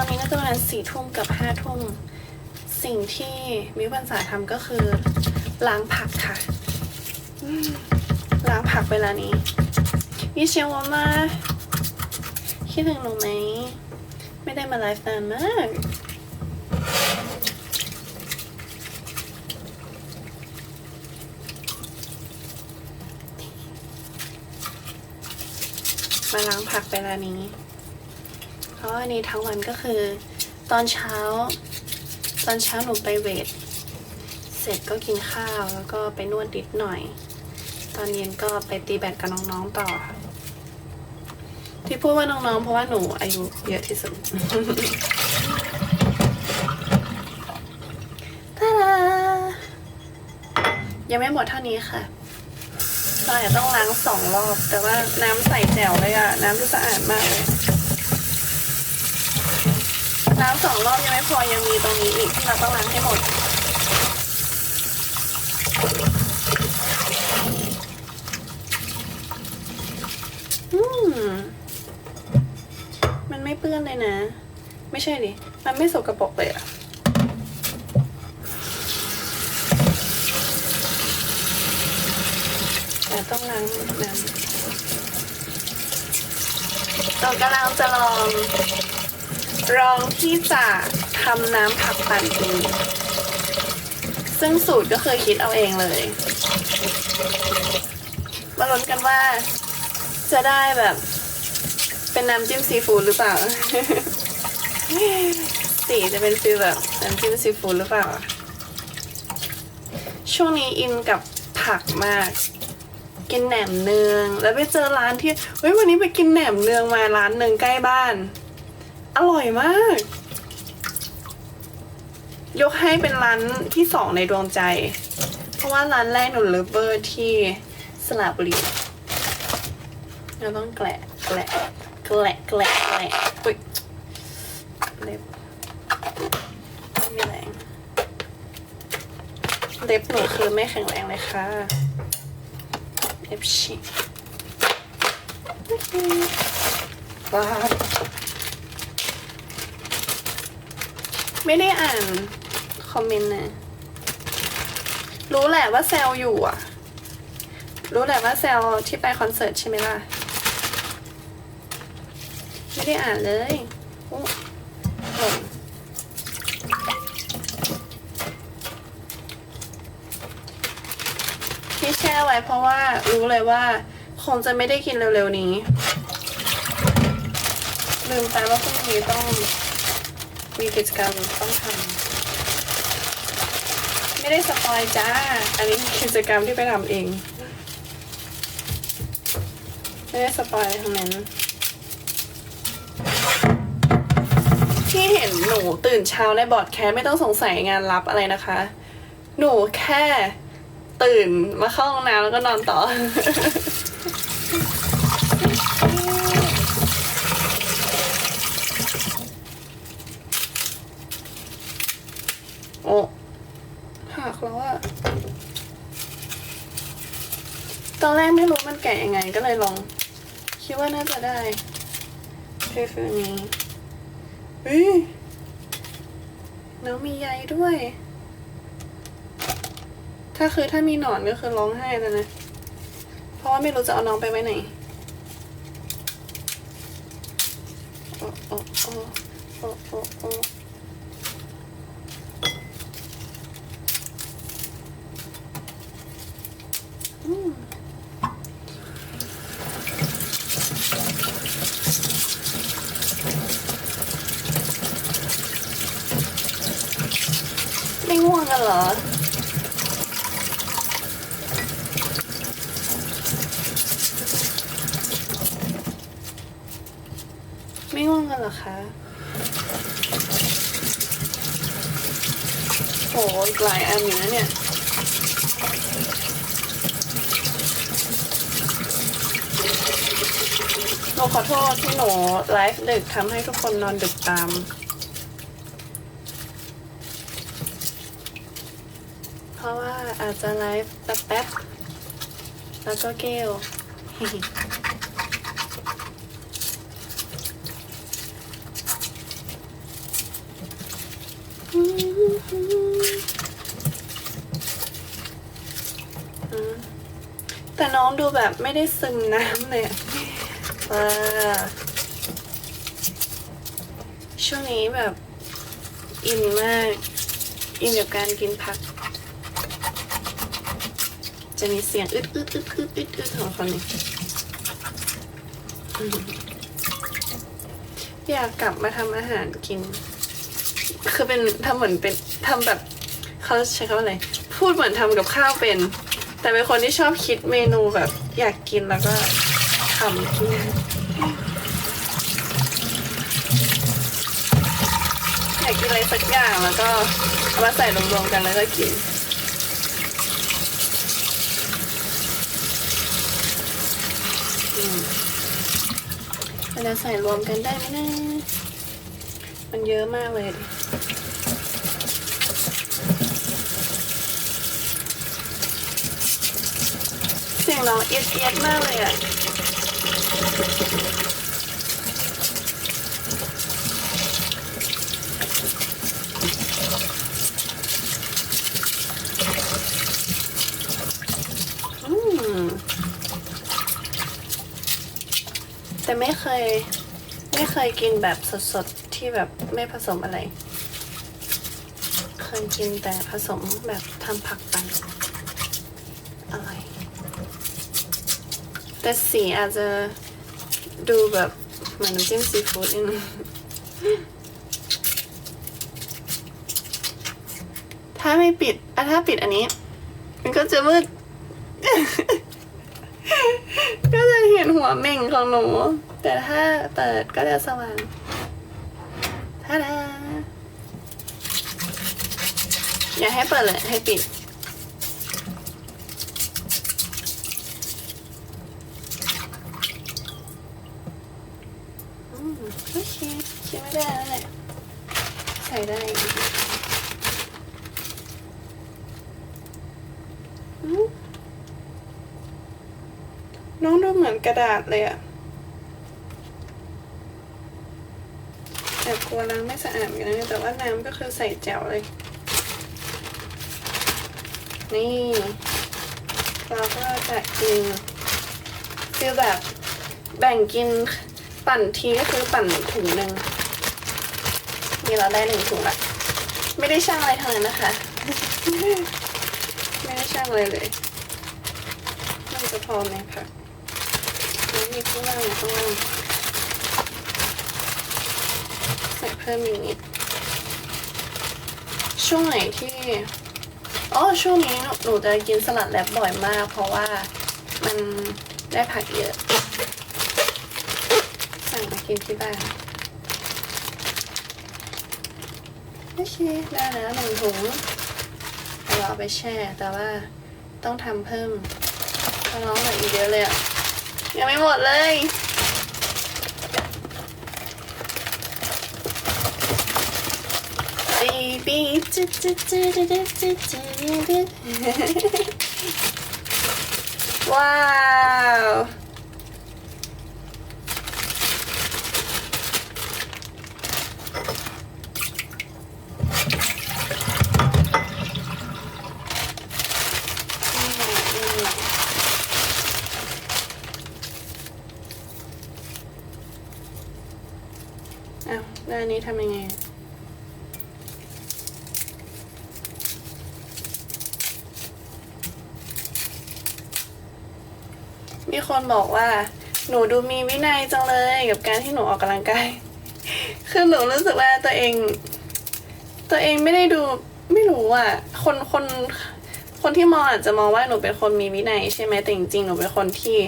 อนนี้ก็จะประมาณสี่ทุ่มกับห้าทุ่มสิ่งที่มิวปันสาทำก็คือ ล้างผักค่ะล้างผักเวลานี้มิเชลวามาคิดถึงหนูไหม ไม่ได้มาไลฟ์นานมากมาล้างผักเวลานี้ เพราะวันนี้ทั้งวันก็คือ ตอนเช้า ตอนเช้าหนูไปเวท เสร็จก็กินข้าวแล้วก็ไปนวดนิดหน่อย ตอนเย็นก็ไปตีแบดกับน้องๆต่อค่ะที่พูดว่าน้องๆ เพราะว่าหนูอายุเยอะที่สุดตาดายังไม่หมดเท่านี้ค่ะเราอาจะต้องล้างสองรอบ แต่ว่าน้ำใส่แจ๋วเลยอะน้ำดูสะอาดมากเลย ล้างสองรอบยังไม่พอยังมีตรงนี้อีกที่เราต้องล้างให้หมด อืม มันไม่เปื้อนเลยนะ ไม่ใช่ดิ มันไม่สกปรกเลยอะแต่ต้องล้างน้ำเรากำลังจะลอง ลองที่จะทำน้ำผักปั่นเองซึ่งสูตรก็เคยคิดเอาเองเลย มาลุ้นกันว่าจะได้แบบ เป็นน้ำจิ้มซีฟู้ดหรือเปล่า สีจะเป็นฟีลแบบน้ำจิ้มซีฟู้ดหรือเปล่า ช่วงนี้อินกับผักมาก กินแหนมเนือง แล้วไปเจอร้านที่เฮ้ยวันนี้ไปกินแหนมเนืองมาร้านหนึ่งใกล้บ้าน อร่อยมาก ยกให้เป็นร้านที่สองในดวงใจ เพราะว่าร้านแรกหนูเลิฟเวอร์ที่สระบุรีเราต้องแกละแกละแกละแกละแกละอุ๊ยเล็บไม่มีแรงเล็บหนูคือไม่แข็งแรงเลยค่ะเล็บฉีกว้าว ไม่ได้อ่าน คอมเมนต์นะ รู้แหละว่าแซลอยู่อะ รู้แหละว่าแซลที่ไปคอนเสิร์ตใช่ไหมล่ะ ไม่ได้อ่านเลยโอ้หล่นที่แช่ไว้เพราะว่ารู้เลยว่า คงจะไม่ได้กินเร็วๆนี้ ลืมไปว่าพรุ่งนี้ต้อง มีกิจกรรมต้องทำไม่ได้สปอยจ้า อันนี้กิจกรรมที่ไปทำเอง ไม่ได้สปอยทั้งนั้นที่เห็นหนูตื่นเช้าในบอร์ดแคสไม่ต้องสงสัยงานรับอะไรนะคะ หนูแค่ตื่นมาเข้าห้องน้ำแล้วก็นอนต่อ โอ้หักแล้วอะตอนแรกไม่รู้มัน แกะยังไงก็เลยลอง คิดว่าน่าจะได้ฟิลฟิลนี้เฮ้ยน้องมีใยด้วย ถ้าคือถ้ามีหนอนก็คือร้องไห้แล้วนะ เพราะว่าไม่รู้จะเอาน้องไปไว้ไหนโอ้โอ้โอ้โอ้โอ้โอ้อืมไม่ง่วงกันเหรอ ไม่ง่วงกัน เหรอคะโหอีกหลายอันอยู่นะเนี่ยหนูขอโทษที่หนูไลฟ์ดึกทำให้ทุกคนนอนดึกตาม เพราะว่าอาจจะไลฟ์แป๊บๆแล้วก็เกล องดูแบบไม่ได้ซึมน้ำเลยว้าช่วงนี้แบบอินมาก อินกับการกินผัก จะมีเสียงอึดอึดอึดอึดอึดอึดของคนนี้อยากกลับมาทำอาหารกิน คือเป็นทำเหมือนเป็นทำแบบเขาใช้คำว่าอะไร พูดเหมือนทำกับข้าวเป็น แต่เป็นคนที่ชอบคิดเมนูแบบ อยากกินแล้วก็ทำกินอยากกินอะไรสักอย่างแล้วก็เอามาใส่รวมๆกันแล้วก็กินอืมเราจะใส่รวมกันได้ไหมนะ มันเยอะมากเลยดิ สียงร้องเอียดเอียดมากเลยอะอืมแต่ไม่เคย ไม่เคยกินแบบสดๆ ที่แบบไม่ผสมอะไร เคยกินแต่ผสมแบบทำผักปันอร่อย แต่สีอาจจะดูแบบเหมือนน้ำจิ้มซีฟู้ดนิดนึงถ้าไม่ปิดอะถ้าปิดอันนี้ มันก็จะมืด ก็จะเห็นหัวเม่งของหนู แต่ถ้าเปิดก็จะสว่างท่าดาอย่าให้เปิดเลยให้ปิด อืมโอเค คิดไม่ได้แล้วแหละใส่ได้น้องดูเหมือนกระดาษเลยอะแต่กลัวล้างไม่สะอาดกันนะแต่ว่าน้ำก็คือใส่แจ๋วเลย นี่ เราก็จะกินคือแบบแบ่งกินปั่นทีก็คือปั่นถุงหนึ่งี่เราได้หนึ่งถุงละไม่ได้ช่างอะไรทั้งนั้นนะคะ ไม่ได้ช่างเลยเลยมันจะพอไหมคะแล้วมีข้างล่างอยู่ข้างล่างใส่เพิ่มอีกนิดช่วงไหนที่อ๋อช่วงนี้หนูหนูจะกินสลัดแลบบ่อยมาก เพราะว่ามันได้ผักเยอะสั่งมากินที่บ้าน โอเคได้แล้วหนึ่งถุงเราเอาไปแช่ แต่ว่าต้องทำเพิ่มเพราะน้องเหลืออีกเยอะเลยอะยังไม่หมดเลย baby จุดจุดจุดจุดจุดจุดจุดว้าวอ้าวแล้วอั นี้ทำยังไง มีคนบอกว่า หนูดูมีวินัยจังเลยกับการที่หนูออกกำลังกาย คือหนูรู้สึกว่าตัวเอง ตัวเองไม่ได้ดูไม่รู้อะ คนคนคนที่มองอาจจะมองว่าหนูเป็นคนมีวินัยใช่ไหมแต่จริงๆหนูเป็นคนที่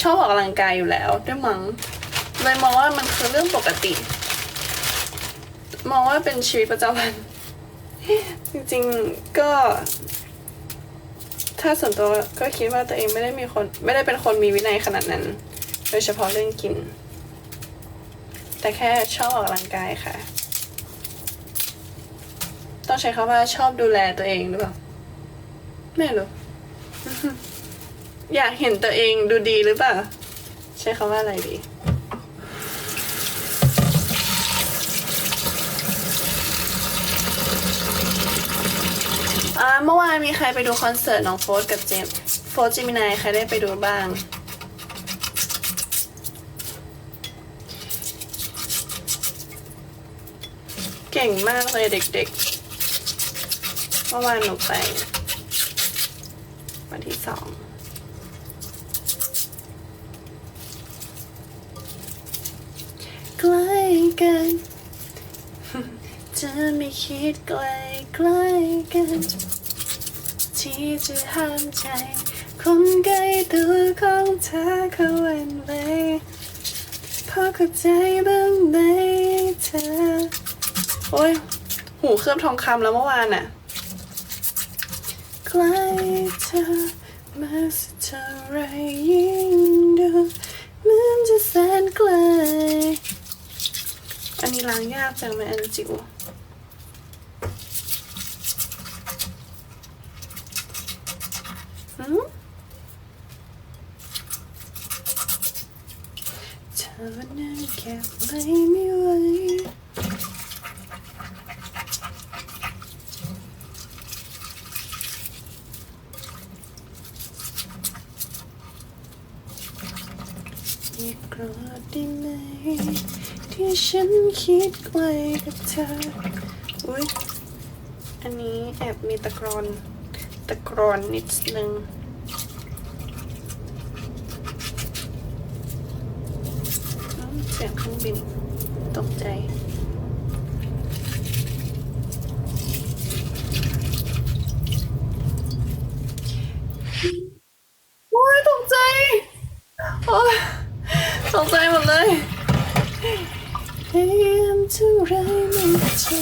ชอบออกกำลังกายอยู่แล้วด้วยมั้งเลยมองว่ามันคือเรื่องปกติ มองว่าเป็นชีวิตประจำวัน จริงๆก็ถ้าส่วนตัวก็คิดว่าตัวเองไม่ได้มีคนไม่ได้เป็นคนมีวินัยขนาดนั้น โดยเฉพาะเรื่องกิน แต่แค่ชอบออกกำลังกายค่ะ ต้องใช้คำว่าชอบดูแลตัวเองหรือเปล่าไม่รู้ อยากเห็นตัวเองดูดีหรือเปล่า ใช้คำว่าอะไรดี อ่าเามีใครไปดูคอนเสิร์ตน้องโฟสกับเจมโฟฟร์จิมินายใครได้ไปดูบ้าง เก่งมากเลยเด็กๆเมื่อวานหนูไปวันที่สองใกล้กันจะไม่คิดไกลใกล้กัน ที่จะห้ามใจ คนใกล้ตัวของเธอเขาหวันไหวพอเข้าใจบ้างไหมเธอ โอ้ย หูเคลือบทองคำแล้วเมื่อวานน่ะใกล้เธอมาสักเท่าไรยิ่งดูเหมือนจะแสนไกลอันนี้ล้างยากจังไหมอันจิ๋วหืมเธ อวันนั้นแค่ไม่ไม่ไหวอย่ากรธได้ไหม ที่ฉันคิดไว้กับเธอ อุ้ยอันนี้แอบมีตะกรอน ตะกรอนนิดนึงอืม เสียงเครื่องบินตกใจโอ้ยตกใจโอ้ยตกใจหมดเลยพยายามเท่าไรไม่เจอ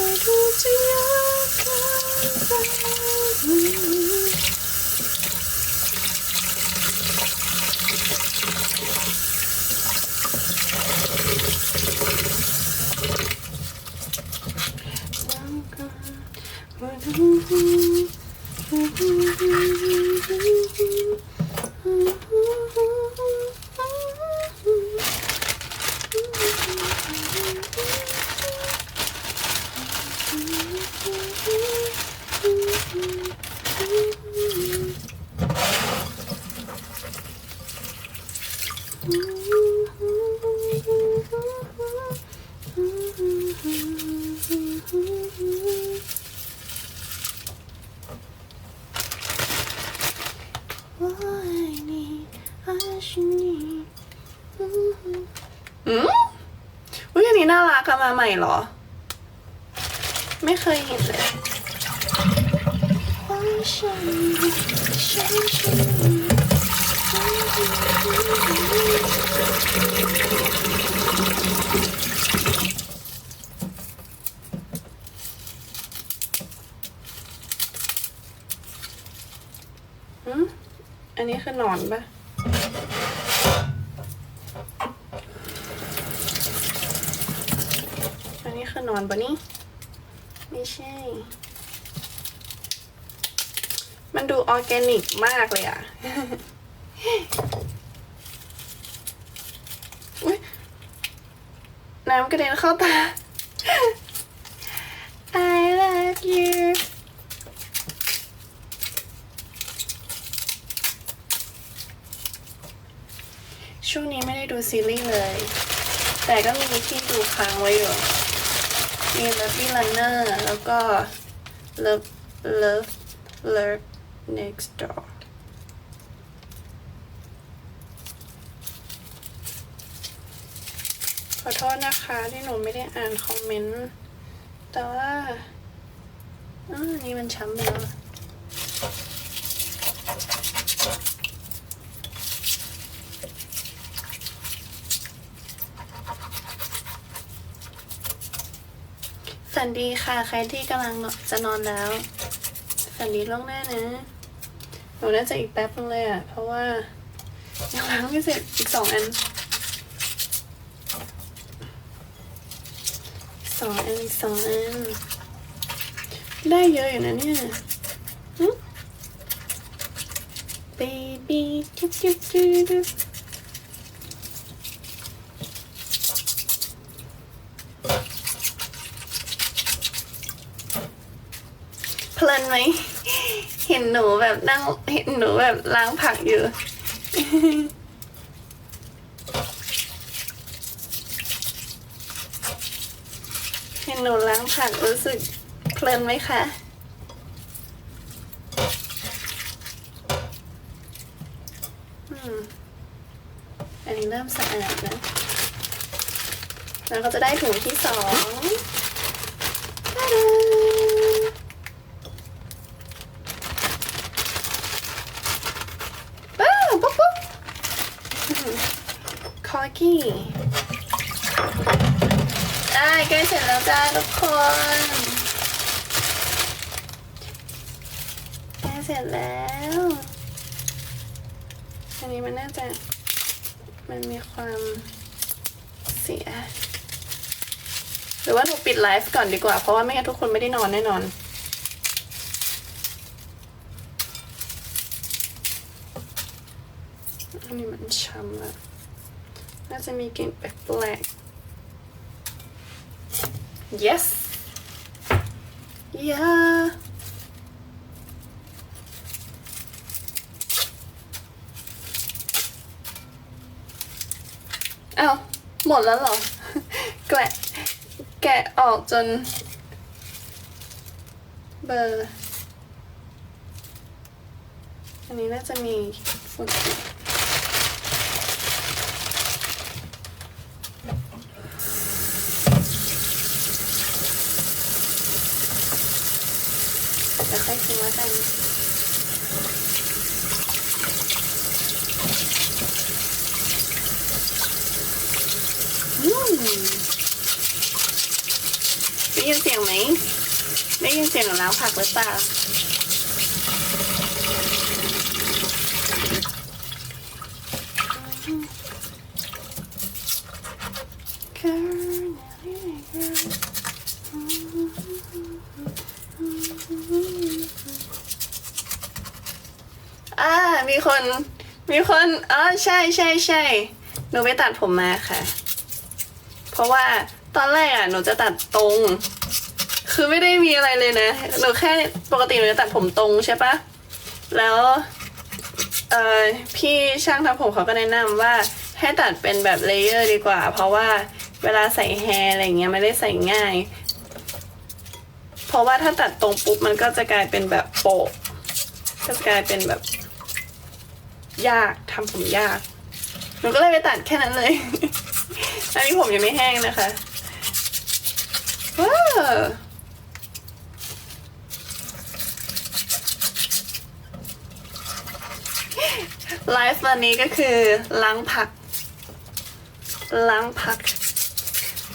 ก็ดูจะ อืมอุ้ยอันนี้น่ารักอะมาใหม่เหรอ ไม่เคยเห็นเลยอืมอันนี้คือนอนปะ อันนี้คื อนอนปะนี่ไม่ใช่ มันดูออร์แกนิกมากเลยอะอุ๊ยน้ำกระเด็นเข้าตา I love you ช่วงนี้ไม่ได้ดูซีรีส์เลย แต่ก็มีที่ดูค้างไว้อยู่ มี Lovely Runner แล้วก็ Love Love Love Next Door ขอโทษนะคะที่หนูไม่ได้อ่านคอมเมนต์ แต่ว่าอาอันนี้มันช้ำไปแล้ว ฝันดีค่ะ ใครที่กำลังจะนอนแล้ว ฝันดีล่วงหน้านะ หนูน่าจะอีกแป๊บนึงเลยอะ เพราะว่ายังล้างไม่เสร็จอีกสองอันสองอันสองอัน ได้เยอะอยู่นะเนี่ยหึ baby จุ๊บจุ๊บจุ๊บจุ๊บ เพลิน ไหม เห็นหนูแบบนั่งเห็นหนูแบบล้างผักอยู่เห็นหนูล้างผักรู้สึกเพลินไหมคะอืมอันนี้เริ่มสะอาดนะ แล้วก็จะได้ถุงที่สองตาดาว้าวปุ๊บปุ๊บอืมคอ กี้ได้ใกล้เสร็จแล้วจ้าทุกคนใกล้เสร็จแล้วอันนี้มันน่าจะมันมีความเสีย หรือว่าหนูปิดไลฟ์ก่อนดีกว่า เพราะว่าไม่งั้นทุกคนไม่ได้นอนแน่นอนอันนี้มันช้ำแล้ว น่าจะมีกลิ่นแปลกๆ yes yeah อ้าวหมดแล้วเหรอ แกะแกะออกจน เบอร์ อันนี้น่าจะมีฝุ่น ติดเดี๋ยวค่อยทิ้งแล้วกันได้ยินเสียงไหม ได้ยินเสียงของน้ำผักหรือเปล่า มีคน มีคนอ๋อใช่ใช่ใช่หนูไปตัดผมมาค่ะ เพราะว่าตอนแรกอะหนูจะตัดตรง คือไม่ได้มีอะไรเลยนะ หนูแค่ปกติหนูจะตัดผมตรงใช่ปะแล้วเออพี่ช่างทำผมเขาก็แนะนำว่าให้ตัดเป็นแบบเลเยอร์ดีกว่า เพราะว่าเวลาใส่แฮร์อะไรเงี้ยไม่ได้ใส่ง่าย เพราะว่าถ้าตัดตรงปุ๊บมันก็จะกลายเป็นแบบโปะก็จะกลายเป็นแบบ ยากทำผมยาก หนูก็เลยไปตัดแค่นั้นเลย อันนี้ผมยังไม่แห้งนะคะว้าไลฟ์วันนี้ก็คือล้างผัก ล้างผัก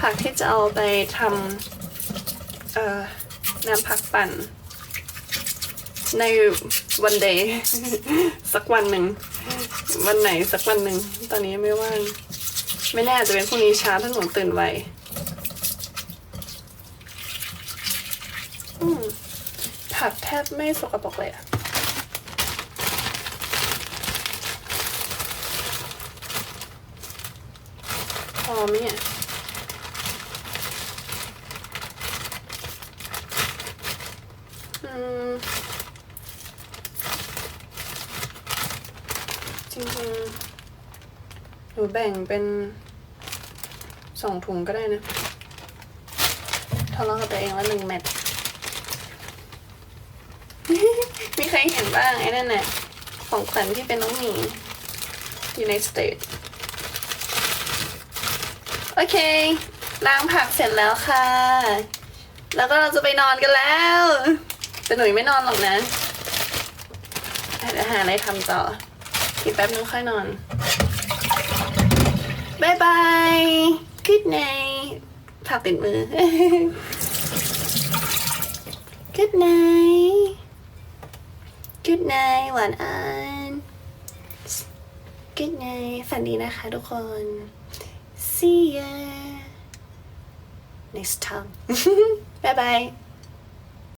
ผักที่จะเอาไปทำเอ่อน้ำผักปั่นในวันเดย์สักวันหนึ่ง วันไหนสักวันหนึ่งตอนนี้ไม่ว่าง ไม่แน่จะเป็นพรุ่งนี้เช้าถ้าหนูตื่นไวอืมผักแทบไม่สกปรกเลยอะพอไหมเนี่ย อืม จริง ๆหนูแบ่งเป็นสองถุงก็ได้นะทะเลาะกับตัวเองแล้วหนึ่งแมทมีใครเห็นบ้างไอ้นั่นน่ะของขวัญที่เป็นน้องหมีอยู่ในสเตทโอเคล้างผักเสร็จแล้วค่ะ แล้วก็เราจะไปนอนกันแล้ว แต่หนูยังไม่นอนหรอกนะเดี๋ยวหาอะไรทำต่ออีกแป๊บนึงค่อยนอน บายบายคิดไนผักติดมือคิดไนคิดไนหวานอันคิดไนฝันดีนะคะทุกคน see ya next time bye bye